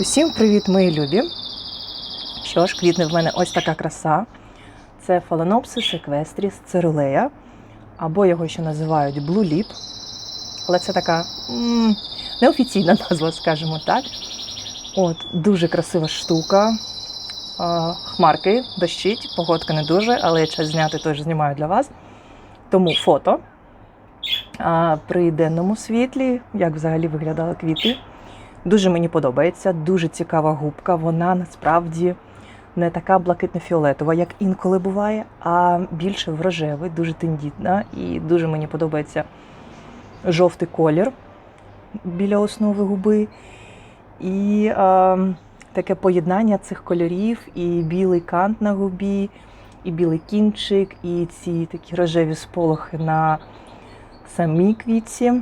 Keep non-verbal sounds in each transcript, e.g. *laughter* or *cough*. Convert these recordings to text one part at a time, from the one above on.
Усім привіт, мої любі! Що ж, квітне в мене ось така краса. Це Phalaenopsis equestris cerulea, або його ще називають Blue Lip. Але це така м, неофіційна назва, скажімо так. От, дуже красива штука. Хмарки дощить, погодка не дуже, але я час зняти теж знімаю для вас. Тому фото. А, При денному світлі, як взагалі виглядали квіти. Дуже мені подобається, дуже цікава губка. Вона насправді не така блакитно-фіолетова, як інколи буває, а більше в рожевий, дуже тендітна. І дуже мені подобається жовтий колір біля основи губи. І а, таке поєднання цих кольорів, і білий кант на губі, і білий кінчик, і ці такі рожеві сполохи на самій квітці.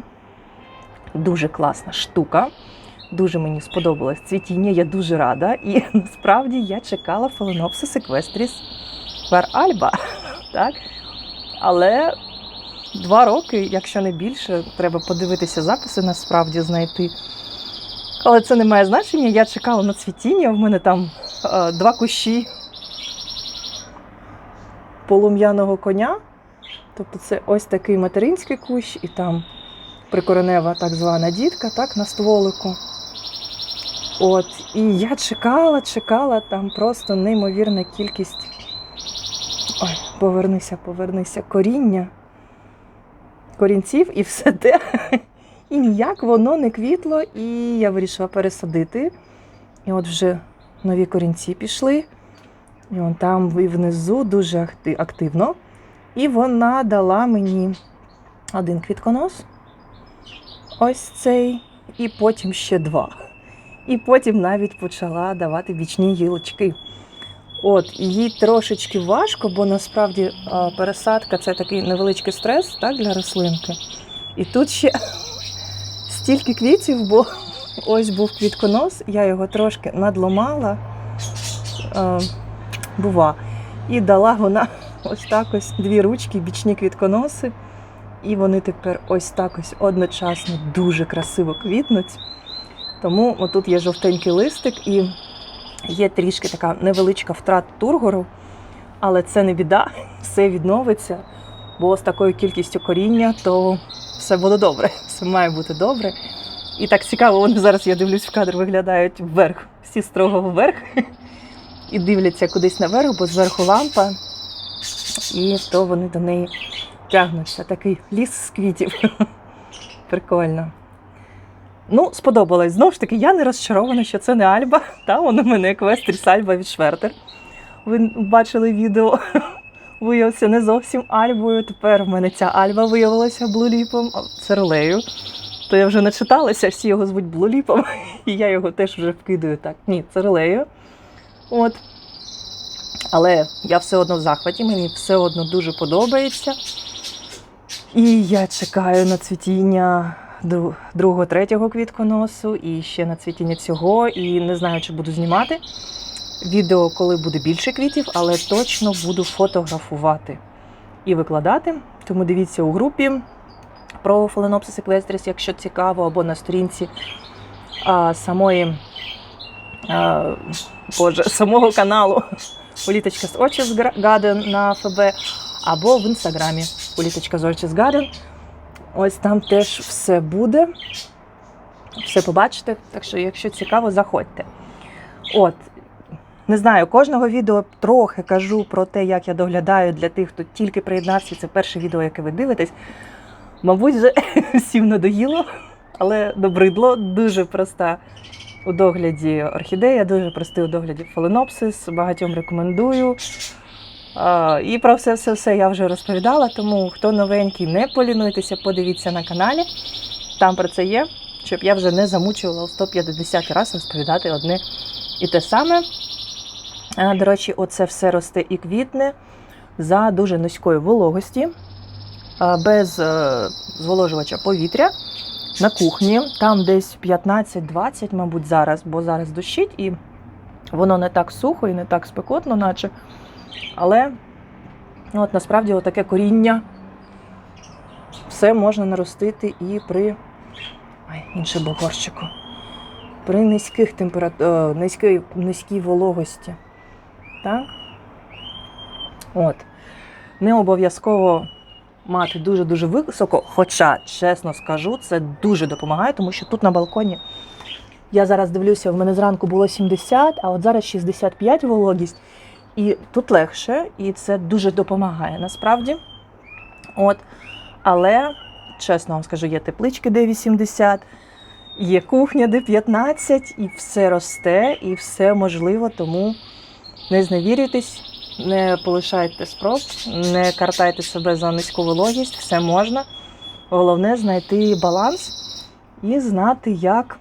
Дуже класна штука. Дуже мені сподобалось цвітіння, я дуже рада. І *laughs* насправді я чекала Phalaenopsis equestris ver alba. *laughs* Так? Але два роки, якщо не більше, треба подивитися записи, насправді знайти. Але це не має значення. Я чекала на цвітіння. В мене там е, два кущі полум'яного коня. Тобто це ось такий материнський кущ, і там прикоренева так звана дітка, так, на стволику. От, і я чекала, чекала, там просто неймовірна кількість. Ой, повернися, повернися, коріння, корінців і все те. І ніяк воно не квітло, і я вирішила пересадити. І от вже нові корінці пішли. І вон там і внизу дуже активно. І вона дала мені один квітконос. Ось цей, і потім ще два. І потім навіть почала давати бічні гілочки. От, їй трошечки важко, бо насправді а, пересадка це такий невеличкий стрес так, для рослинки. І тут ще *laughs* стільки квітів, бо ось був квітконос, я його трошки надломала, а, бува, і дала вона *laughs* ось так ось дві ручки, бічні квітконоси. І вони тепер ось так ось одночасно дуже красиво квітнуть. Тому отут є жовтенький листик і є трішки така невеличка втрата тургору, але це не біда, *laughs* все відновиться, бо з такою кількістю коріння, то все буде добре, *laughs* все має бути добре. І так цікаво, вони зараз, я дивлюсь в кадр, виглядають вверх, всі строго вверх *laughs* і дивляться кудись наверх, бо зверху лампа, і то вони до неї тягнуться. Такий ліс з квітів. Прикольно. Ну, сподобалось. Знову ж таки, я не розчарована, що це не Альба. Та воно в мене Еквестріс Альба від Швертер. Ви бачили відео. *laughs* Виявився не зовсім Альбою. Тепер в мене ця Альба виявилася блуліпом, церлею. То я вже не читалася, всі його звуть блуліпом, *laughs* і я його теж вже вкидаю так. Ні, церлею. От. Але я все одно в захваті, мені все одно дуже подобається. І я чекаю на цвітіння дру- другого, третього квітконосу і ще на цвітіння цього. І не знаю, чи буду знімати відео, коли буде більше квітів, але точно буду фотографувати і викладати. Тому дивіться у групі про Phalaenopsis equestris, якщо цікаво, або на сторінці а, самої а, Боже, самого каналу *laughs* Уліточка з Orchids Garden на ФБ, або в інстаграмі Уліточка з Orchids Garden. Ось там теж все буде. Все побачите. Так що, якщо цікаво, заходьте. От, не знаю, кожного відео трохи кажу про те, як я доглядаю для тих, хто тільки приєднався. Це перше відео, яке ви дивитесь. Мабуть, вже *laughs* всім надоїло, але добридло. Дуже проста у догляді орхідея, дуже простий у догляді фаленопсис. Багатьом рекомендую. І про все все все я вже розповідала. Тому хто новенький, не полінуйтеся, подивіться на каналі. Там про це є, щоб я вже не замучувала у 150 раз розповідати одне і те саме. До речі, оце все росте і квітне за дуже низької вологості, без е, зволожувача повітря на кухні. Там десь 15-20, мабуть, зараз, бо зараз дощить, і воно не так сухо і не так спекотно, наче. Але ну, от насправді таке коріння все можна наростити і при Ай, інший був горщику. при низьких температурах, низькій, низькій вологості. Так? От. Не обов'язково мати дуже-дуже високо, хоча, чесно скажу, це дуже допомагає, тому що тут на балконі я зараз дивлюся, в мене зранку було 70, а от зараз 65 вологість. І тут легше, і це дуже допомагає насправді. От. Але, чесно вам скажу, є теплички, де 80, є кухня, де 15, і все росте, і все можливо, тому не зневірюйтесь, не полишайте спроб, не картайте себе за низьку вологість, все можна. Головне знайти баланс і знати, як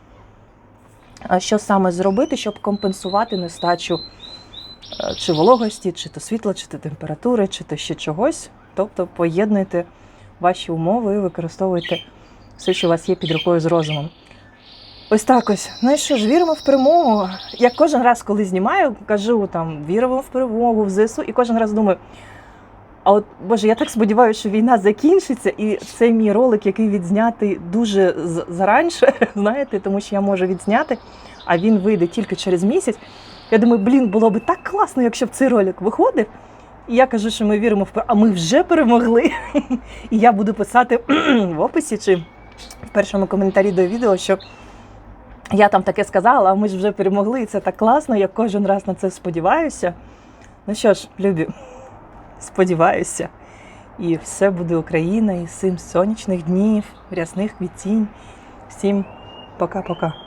що саме зробити, щоб компенсувати нестачу чи вологості, чи то світла, чи то температури, чи то ще чогось. Тобто поєднуйте ваші умови і використовуйте все, що у вас є під рукою з розумом. Ось так ось. Ну і що ж, віримо в перемогу. Я кожен раз, коли знімаю, кажу там віримо в перемогу, в ЗСУ, і кожен раз думаю. А от Боже, я так сподіваюся, що війна закінчиться, і це мій ролик, який відзнятий дуже заранше, *laughs* знаєте, тому що я можу відзняти, а він вийде тільки через місяць. Я думаю, блін, було би так класно, якщо б цей ролик виходив. І я кажу, що ми віримо в перемогу, а ми вже перемогли. *laughs* І я буду писати *clears throat* в описі чи в першому коментарі до відео, що я там таке сказала, а ми ж вже перемогли, і це так класно. Я кожен раз на це сподіваюся. Ну що ж, любі, *laughs* сподіваюся. І все буде Україна, і сим сонячних днів, рясних квітінь. Всім пока-пока.